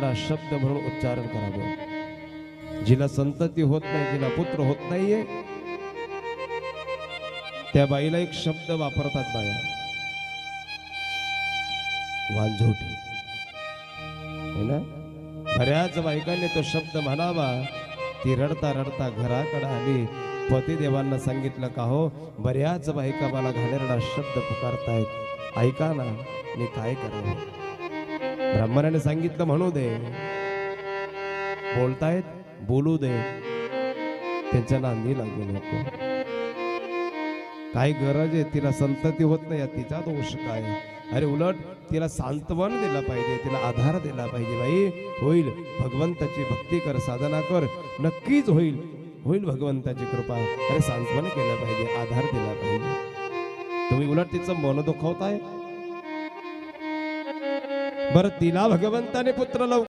घाणेरडा शब्द म्हणून उच्चारण करावं. जिला संतती होत नाही जिला पुत्र होत नाहीये त्या बाईला एक शब्द वापरतात बाया. वांझोटी. है ना? बऱ्याच बायकांनी तो शब्द म्हणावा. ती रडता रडता घराकडे आली. पतिदेवांना सांगितलं का हो बऱ्याच बायका मला घाणेरडा शब्द पुकारतायत. ऐका ना मी काय करावं? ब्राह्मणाने सांगितलं म्हणू दे. बोलतायत बोलू दे. त्यांच्या नांदी लागू नको काय गरज आहे तिला संतती होत नाही तिचा दोष काय? अरे उलट तिला सांत्वन दिलं पाहिजे तिला आधार दिला पाहिजे बाई. होईल भगवंताची भक्ती कर साधना कर. नक्कीच होईल. होईल भगवंताची कृपा. अरे सांत्वन केलं पाहिजे आधार दिला पाहिजे. तुम्ही उलट तिचं मन दुखवताय? बरं तिला भगवंताने पुत्र लव